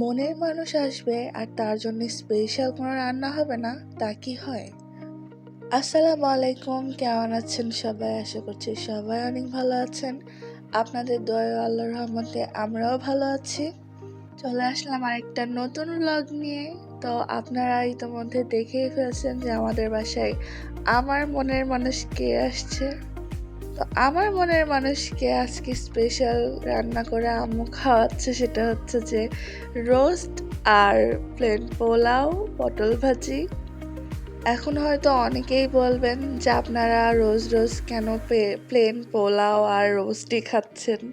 মনের মানুষ আসবে আর তার জন্য স্পেশাল কোনো রান্না হবে না, তা কি হয়? আসসালামু আলাইকুম, কেমন আছেন সবাই? আশা করছি সবাই অনেক ভালো আছেন। আপনাদের দয়া ও আল্লাহর রহমতে আমরাও ভালো আছি। চলে আসলাম আরেকটা নতুন ব্লগ নিয়ে। তো আপনারা ইতোমধ্যে দেখেই ফেলছেন যে আমাদের বাসায় আমার মনের মানুষ কে আসছে। তো আমার মনের মানুষকে আজকে স্পেশাল রান্না করে আম্মু খাওয়াচ্ছে সেটা হচ্ছে যে রোস্ট আর প্লেন পোলাও, পটল ভাজি। এখন হয়তো অনেকেই বলবেন যে আপনারা রোজ রোজ কেন প্লেন পোলাও আর রোস্টই খাচ্ছেন?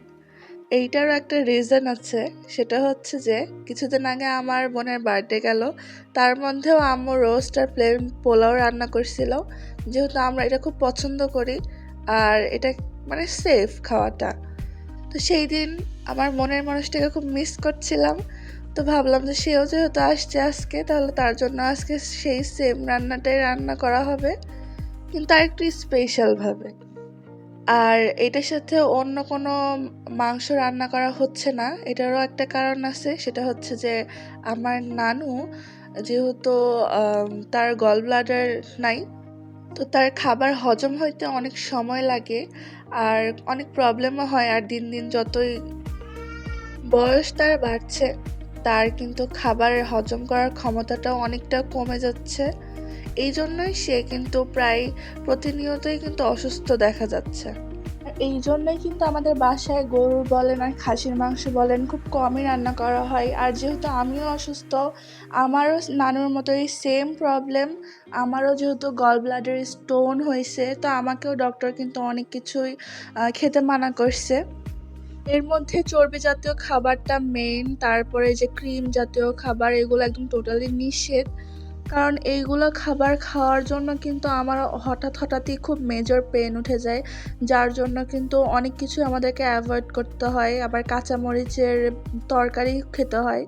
এইটারও একটা রিজন আছে। সেটা হচ্ছে যে কিছুদিন আগে আমার বোনের বার্থডে গেল। তার মধ্যেও আম্মু রোস্ট আর প্লেন পোলাও রান্না করছিল। যেহেতু আমরা এটা খুব পছন্দ করি আর এটা মানে সেফ খাওয়াটা। তো সেই দিন আমার মনের মানুষটাকে খুব মিস করছিলাম। তো ভাবলাম যে সেও যেহেতু আসছে আজকে, তাহলে তার জন্য আজকে সেই সেম রান্নাটাই রান্না করা হবে, কিন্তু আর একটু স্পেশালভাবে আর এটার সাথে অন্য কোনো মাংস রান্না করা হচ্ছে না, এটারও একটা কারণ আছে, সেটা হচ্ছে যে আমার নানু যেহেতু তার গল ব্লাডার নাই তো তার খাবার হজম হইতে অনেক সময় লাগে আর অনেক প্রবলেমও হয় আর দিন দিন যতই বয়স তার বাড়ছে, তার কিন্তু খাবার হজম করার ক্ষমতাটাও অনেকটা কমে যাচ্ছে। এই জন্যই সে কিন্তু প্রায় প্রতিনিয়তই কিন্তু অসুস্থ দেখা যাচ্ছে। এই জন্যই কিন্তু আমাদের বাসায় গরুর বলেন আর খাসির মাংস বলেন খুব কমই রান্না করা হয়। আর যেহেতু আমিও অসুস্থ, আমারও নানুর মতোই সেম প্রবলেম আমারও যেহেতু গল ব্লাডের স্টোন হয়েছে, তো আমাকেও ডক্টর কিন্তু অনেক কিছুই খেতে মানা করছে। এর মধ্যে চর্বি জাতীয় খাবারটা মেন তারপরে যে ক্রিম জাতীয় খাবার, এগুলো একদম টোটালি নিষেধ। কারণ এইগুলো খাবার খাওয়ার জন্য কিন্তু আমার হঠাৎ হঠাৎই খুব মেজর পেন উঠে যায়। যার জন্য কিন্তু অনেক কিছু আমাদেরকে অ্যাভয়েড করতে হয়। আবার কাঁচামরিচের তরকারি খেতে হয়।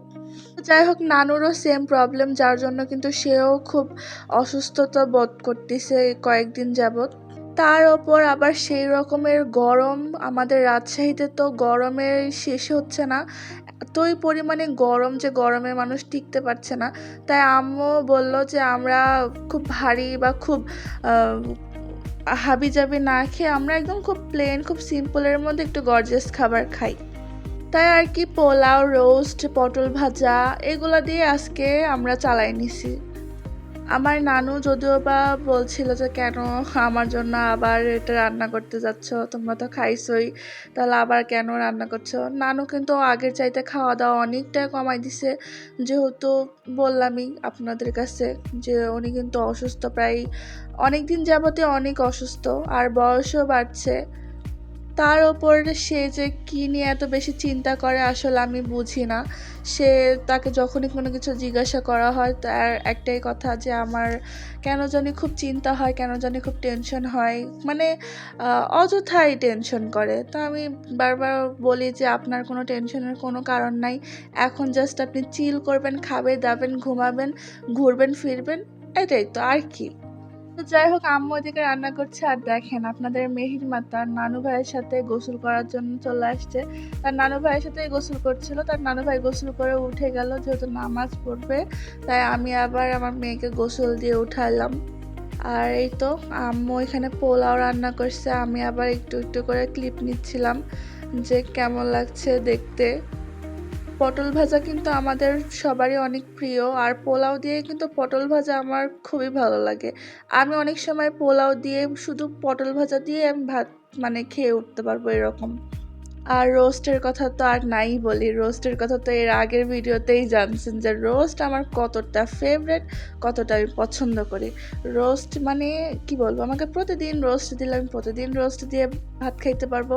যাই হোক, নানুরও সেম প্রবলেম যার জন্য কিন্তু সেও খুব অসুস্থতা বোধ করতেছে কয়েকদিন যাবৎ। তার ওপর আবার সেই রকমের গরম আমাদের রাজশাহীতে তো গরমের শেষ হচ্ছে না। এতই পরিমাণে গরম যে গরমে মানুষ টিকতে পারছে না। তাই আম্মু বলল যে আমরা খুব ভারী বা খুব হাবি জাবি না খেয়ে আমরা একদম খুব প্লেন খুব সিম্পলের মধ্যে একটু গর্জেস খাবার খাই। তাই আর কি পোলাও রোস্ট পটল ভাজা এগুলো দিয়ে আজকে আমরা চালাই নিছি। আমার নানু যদিও বা বলছিল যে, কেন আমার জন্য আবার এটা রান্না করতে যাচ্ছ? তোমরা তো খাইছই, তাহলে আবার কেন রান্না করছ? নানু কিন্তু আগের চাইতে খাওয়া দাওয়া অনেকটাই কমাই দিছে। যেহেতু বললামই আপনাদের কাছে যে, উনি কিন্তু অসুস্থ প্রায় অনেক দিন যাবতে অনেক অসুস্থ, আর বয়সও বাড়ছে। তার ওপর সে যে কী নিয়ে এত বেশি চিন্তা করে আসলে আমি বুঝি না। সে তাকে যখনই কোনো কিছু জিজ্ঞাসা করা হয় তার একটাই কথা যে আমার কেন জানি খুব চিন্তা হয়, কেন জানি খুব টেনশন হয়। মানে অযথাই টেনশন করে। তো আমি বারবার বলি যে আপনার কোনো টেনশনের কোনো কারণ নাই। এখন জাস্ট আপনি চিল করবেন খাবে দাবেন, ঘুমাবেন, ঘুরবেন, ফিরবেন, এটাই তো, আর কি। তো যাই হোক, আম্মু ওদিকে রান্না করছে আর দেখেন আপনাদের মেহির মা তার নানু ভাইয়ের সাথে গোসল করার জন্য চলে আসছে। তার নানু ভাইয়ের সাথে গোসল করছিল। তার নানু ভাই গোসল করে উঠে গেল, যেহেতু নামাজ পড়বে, তাই আমি আবার আমার মেয়েকে গোসল দিয়ে উঠালাম। আর এই তো আম্মু এখানে পোলাও রান্না করছে। আমি আবার একটু একটু করে ক্লিপ নিচ্ছিলাম যে কেমন লাগছে দেখতে। পটল ভাজা কিন্তু আমাদের সবারই অনেক প্রিয়, আর পোলাও দিয়ে কিন্তু পটল ভাজা আমার খুবই ভালো লাগে। আমি অনেক সময় পোলাও দিয়ে শুধু পটল ভাজা দিয়ে আমি ভাত মানে খেয়ে উঠতে পারব এরকম। আর রোস্টের কথা তো আর নাই বলি, রোস্টের কথা তো এর আগের ভিডিওতেই জানছেন যে রোস্ট আমার কতটা ফেভারেট কতটা আমি পছন্দ করি। রোস্ট মানে কি বলব, আমাকে প্রতিদিন রোস্ট দিলে, আমি প্রতিদিন রোস্ট দিয়ে ভাত খাইতে পারব।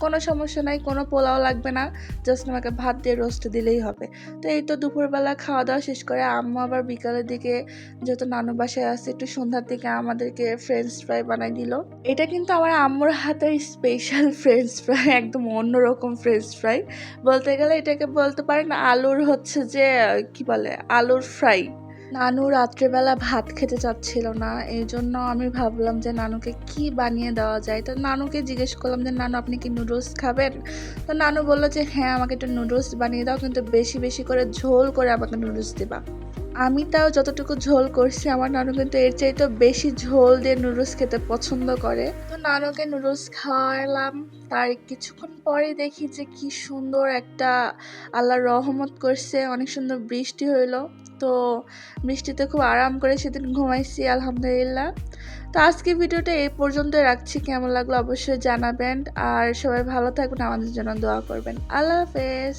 কোনো সমস্যা নাই, কোনো পোলাও লাগবে না। জাস্ট আমাকে ভাত দিয়ে রোস্ট দিলেই হবে। তো এই তো দুপুরবেলা খাওয়া দাওয়া শেষ করে আম্মু আবার বিকালের দিকে যেহেতু নানু বাসায় আসে একটু সন্ধ্যার দিকে আমাদেরকে ফ্রেঞ্চ ফ্রাই বানাই দিল। এটা কিন্তু আমার আম্মুর হাতের স্পেশাল ফ্রেঞ্চ ফ্রাই একদম অন্যরকম ফ্রেঞ্চ ফ্রাই বলতে গেলে এটাকে বলতে পারেন আলুর হচ্ছে যে, কি বলে, আলুর ফ্রাই নানু রাত্রেবেলা ভাত খেতে চাচ্ছিল না, এই জন্য আমি ভাবলাম যে নানুকে কি বানিয়ে দেওয়া যায়। তো নানুকে জিজ্ঞেস করলাম যে, নানু, আপনি কি নুডলস খাবেন? তো নানু বলল যে হ্যাঁ আমাকে একটু নুডলস বানিয়ে দাও, কিন্তু বেশি বেশি করে ঝোল করে আমাকে নুডলস দিবা। আমি তাও যতটুকু ঝোল করছি, আমার নানু কিন্তু এর চাইতে বেশি ঝোল দিয়ে নুডলস খেতে পছন্দ করে। তো নানুকে নুডলস খাওয়ালাম। তার কিছুক্ষণ পরে দেখি যে, কি সুন্দর একটা আল্লাহ রহমত করছে, অনেক সুন্দর বৃষ্টি হইল। তো মিষ্টিতে খুব আরাম করে সেদিন ঘুমাইছি, আলহামদুলিল্লাহ। তো আজকে ভিডিওটা এই পর্যন্ত রাখছি, কেমন লাগল অবশ্যই জানাবেন। আর সবাই ভালো থাকবেন, আমাদের জন্য দোয়া করবেন। আল্লাহ হাফেজ।